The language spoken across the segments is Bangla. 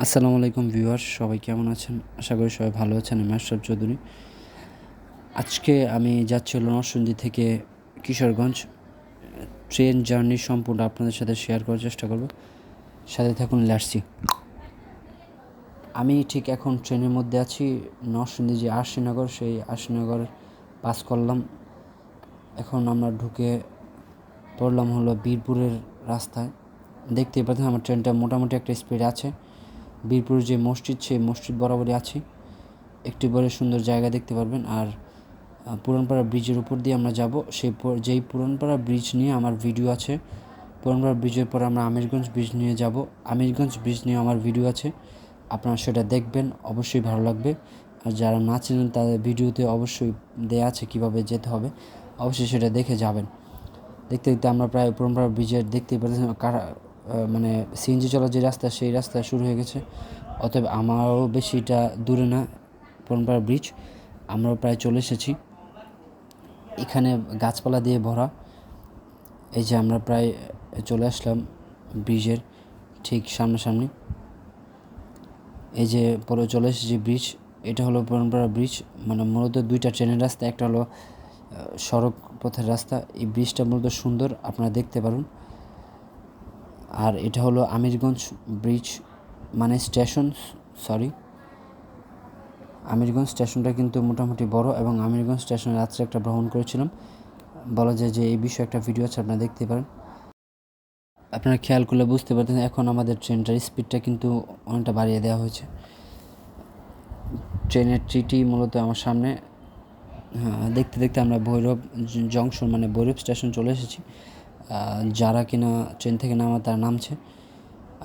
আসসালামু আলাইকুম ভিউয়ার্স, সবাই কেমন আছেন? আশা করি সবাই ভালো আছেন, আমি আশরাফ চৌধুরী। আজকে আমি যাচ্ছি হলো নরসিংদী থেকে কিশোরগঞ্জ। ট্রেন জার্নি সম্পূর্ণ আপনাদের সাথে শেয়ার করার চেষ্টা করব। সাথে থাকুন লাসছি আমি ঠিক এখন ট্রেনের মধ্যে আছি, নরসিংদী যে আশিনগর সেই আশিনগর পাস করলাম। এখন আমরা ঢুকে পড়লাম হলো বীরপুরের রাস্তায়। দেখতেই পাচ্ছেন আমার ট্রেনটা মোটামুটি একটা স্পিড আছে। বীরপুরের যে মসজিদ সেই মসজিদ বরাবরই আছে। একটি বড় সুন্দর জায়গা দেখতে পারবেন। আর পুরানপাড়া ব্রিজের উপর দিয়ে আমরা যাব। সেই যেই পুরানপাড়া ব্রিজ নিয়ে আমার ভিডিও আছে পুরানপাড়া ব্রিজের পর আমরা আমিরগঞ্জ ব্রিজ নিয়ে যাব। আমিরগঞ্জ ব্রিজ নিয়ে আমার ভিডিও আছে। আপনারা সেটা দেখবেন অবশ্যই ভালো লাগবে। আর যারা না চেনেন তাদের ভিডিওতে অবশ্যই দেয়া আছে কীভাবে যেতে হবে অবশ্যই সেটা দেখে যাবেন। দেখতে দেখতে আমরা প্রায় পুরনপাড়া ব্রিজের দেখতেই আহ, মানে সিএনজি চলার যে রাস্তা, সেই রাস্তা শুরু হয়ে গেছে। অতএব আমারও বেশিটা দূরে না, পুরনপাড়া ব্রিজ আমরাও প্রায় চলে এসেছি। এখানে গাছপালা দিয়ে ভরা। এই যে আমরা প্রায় চলে আসলাম ব্রিজের ঠিক সামনাসামনি। এই যে পরে চলে এসেছি ব্রিজ এটা হলো পুরনপাড়া ব্রিজ মানে মূলত দুইটা ট্রেনের রাস্তা, একটা হলো সড়ক পথের রাস্তা। এই ব্রিজটা মূলত সুন্দর, আপনারা দেখতে পারুন। আর এটা হলো আমিরগঞ্জ ব্রিজ মানে স্টেশন সরি আমিরগঞ্জ স্টেশনটা কিন্তু মোটামুটি বড় এবং আমিরগঞ্জ স্টেশনে রাত্রে একটা ভ্রমণ করেছিলাম। বলা যায় যে এই বিষয়ে একটা ভিডিও আছে আপনারা দেখতে পারেন। আপনারা খেয়াল করলে বুঝতে পারতেন এখন আমাদের ট্রেনটার স্পিডটা কিন্তু অনেকটা বাড়িয়ে দেওয়া হয়েছে। ট্রেনের ট্রিটি মূলত আমার সামনে। হ্যাঁ, দেখতে দেখতে আমরা ভৈরব জংশন মানে ভৈরব স্টেশন চলে এসেছি। যারা কিনা ট্রেন থেকে নামা তারা নামছে।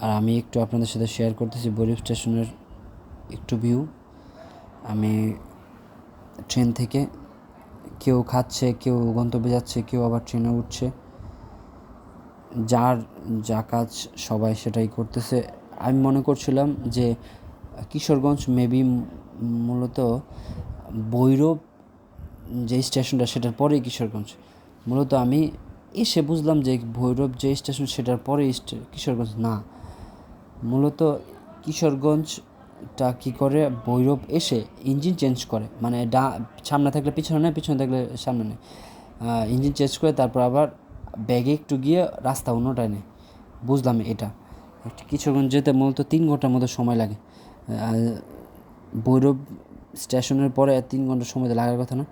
আর আমি একটু আপনাদের সাথে শেয়ার করতেছি ভৈরব স্টেশনের একটু ভিউ আমি ট্রেন থেকে কেউ খাচ্ছে, কেউ গন্তব্যে যাচ্ছে, কেউ আবার ট্রেনে উঠছে। যার যা কাজ সবাই সেটাই করতেছে। আমি মনে করছিলাম যে কিশোরগঞ্জ মেবি মূলত ভৈরব যে স্টেশনটা সেটার পরেই কিশোরগঞ্জ। মূলত আমি এসে বুঝলাম যে ভৈরব যে স্টেশন, সেটার পরে কিশোরগঞ্জ, না। মূলত কিশোরগঞ্জটা কী করে? ভৈরব এসে ইঞ্জিন চেঞ্জ করে। মানে ডা, সামনে থাকলে পিছনে নেয়, পিছনে থাকলে সামনে নেয়। ইঞ্জিন চেঞ্জ করে তারপর আবার ব্যাগে একটু গিয়ে রাস্তা অন্যটায় নেয়। বুঝলাম এটা। কিশোরগঞ্জ যেতে মূলত তিন ঘণ্টার মতো সময় লাগে। ভৈরব স্টেশনের পরে তিন ঘণ্টা সময় লাগার কথা না।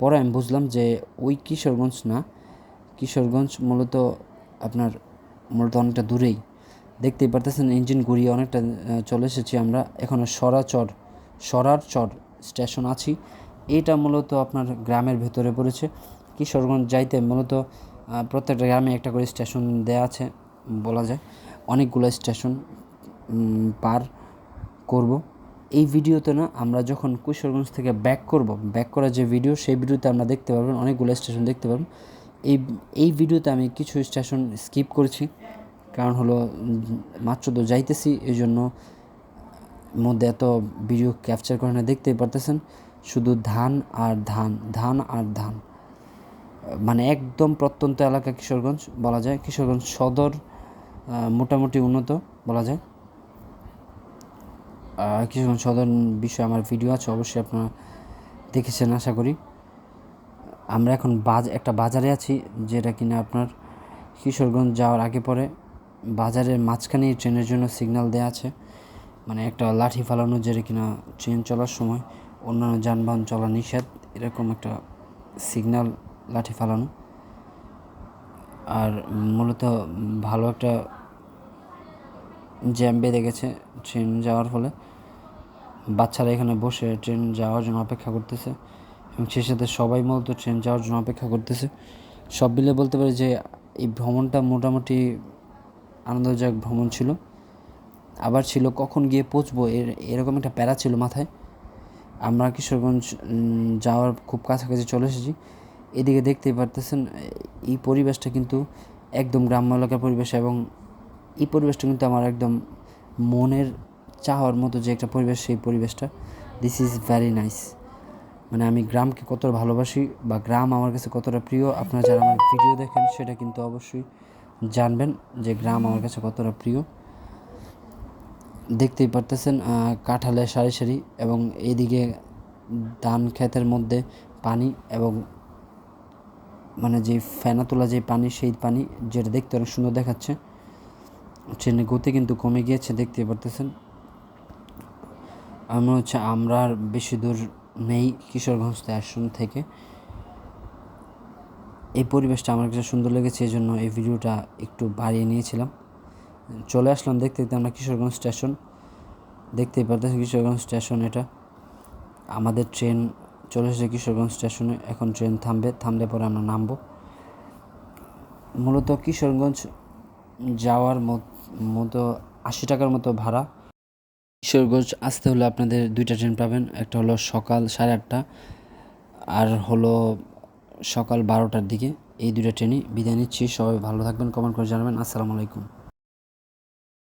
পরে আমি বুঝলাম যে ওই কিশোরগঞ্জ না কিশোরগঞ্জ মূলত আপনার মূলত অনেকটা দূরেই। দেখতেই পারতেছেন ইঞ্জিন ঘুরিয়ে অনেকটা চলে এসেছি আমরা। এখনও সরাচর, সরার চর স্টেশন আছি। এটা মূলত আপনার গ্রামের ভেতরে পড়েছে। কিশোরগঞ্জ যাইতে মূলত প্রত্যেকটা গ্রামে একটা করে স্টেশন দেয়া আছে, বলা যায়। অনেকগুলো স্টেশন পার করব। এই ভিডিওতে না আমরা যখন কিশোরগঞ্জ থেকে ব্যাক করব ব্যাক করার যে ভিডিও সেই ভিডিওতে আমরা দেখতে পারবেন, অনেকগুলো স্টেশন দেখতে পারবেন। এই এই ভিডিওতে আমি কিছু স্টেশন স্কিপ করেছি। কারণ হলো, মাত্র তো যাইতেছি, এই জন্য মধ্যে এত ভিডিও ক্যাপচার করে না, দেখতেই পারতেছেন। শুধু ধান আর ধান ধান আর ধান। মানে একদম প্রত্যন্ত এলাকা কিশোরগঞ্জ বলা যায়। কিশোরগঞ্জ সদর মোটামুটি উন্নত বলা যায়। কিশোরগঞ্জ সদর বিষয়ে আমার ভিডিও আছে, অবশ্যই আপনারা দেখেছেন, আশা করি। আমরা এখন বাজ, একটা বাজারে আছি, যেটা কিনা আপনার কিশোরগঞ্জ যাওয়ার আগে পরে বাজারের মাঝখানে ট্রেনের জন্য সিগন্যাল দেওয়া আছে। মানে একটা লাঠি ফালানো, যেটা কিনা ট্রেন চলার সময় অন্যান্য যানবাহন চলা নিষেধ, এরকম একটা সিগন্যাল লাঠি ফালানো। আর মূলত ভালো একটা জ্যাম বেঁধে গেছে ট্রেন যাওয়ার ফলে। বাচ্চারা এখানে বসে ট্রেন যাওয়ার জন্য অপেক্ষা করতেছে। এবং সেই সাথে সবাই মূলত ট্রেন যাওয়ার জন্য অপেক্ষা করতেছে। সব মিলে বলতে পারি যে, এই ভ্রমণটা মোটামুটি আনন্দদায়ক ভ্রমণ ছিল। আবার ছিল কখন গিয়ে পৌঁছবো এর, এরকম একটা প্যারা ছিল মাথায়। আমরা কিশোরগঞ্জ যাওয়ার খুব কাছাকাছি চলে এসেছি। এদিকে দেখতেই পারতেছেন, এই পরিবেশটা কিন্তু একদম গ্রাম্য এলাকার পরিবেশ এবং এই পরিবেশটা কিন্তু আমার একদম মনের চাওয়ার মতো যে একটা পরিবেশ, সেই পরিবেশটা। দিস ইজ ভ্যারি নাইস মানে আমি গ্রামকে কতটা ভালোবাসি বা গ্রাম আমার কাছে কতটা প্রিয় আপনারা যারা আমার ভিডিও দেখেন সেটা কিন্তু অবশ্যই জানবেন যে গ্রাম আমার কাছে কতটা প্রিয়। দেখতেই পারতেছেন আহ, কাঁঠালের সারি সারি এবং এইদিকে ধান ক্ষেতের মধ্যে পানি এবং মানে যে ফেনা তোলা যে পানি সেই পানি যেটা দেখতে অনেক সুন্দর দেখাচ্ছে। ট্রেনের গতি কিন্তু কমে গিয়েছে দেখতেই পারতেছেন। আমার হচ্ছে আমরা আর বেশি দূর নেই কিশোরগঞ্জ স্টেশন থেকে। এই পরিবেশটা আমার কাছে সুন্দর লেগেছে, এই জন্য এই ভিডিওটা একটু বাড়িয়ে নিয়েছিলাম। চলে আসলাম দেখতে দেখতে আমরা কিশোরগঞ্জ স্টেশন। দেখতেই পারতেছি কিশোরগঞ্জ স্টেশন এটা। আমাদের ট্রেন চলে এসেছে কিশোরগঞ্জ স্টেশনে, এখন ট্রেন থামবে, থামলে পরে আমরা নামবো। মূলত কিশোরগঞ্জ যাওয়ার মত- মতো আশি টাকার মতো ভাড়া কিশোরগঞ্জ আসতে হলে আপনাদের দুইটা ট্রেন পাবেন। একটা হলো সকাল সাড়ে আটটা, আর হলো সকাল বারোটার দিকে। এই দুইটা ট্রেনই বিদায় নিচ্ছি। সবাই ভালো থাকবেন, কমেন্ট করে জানাবেন। আসসালামু আলাইকুম।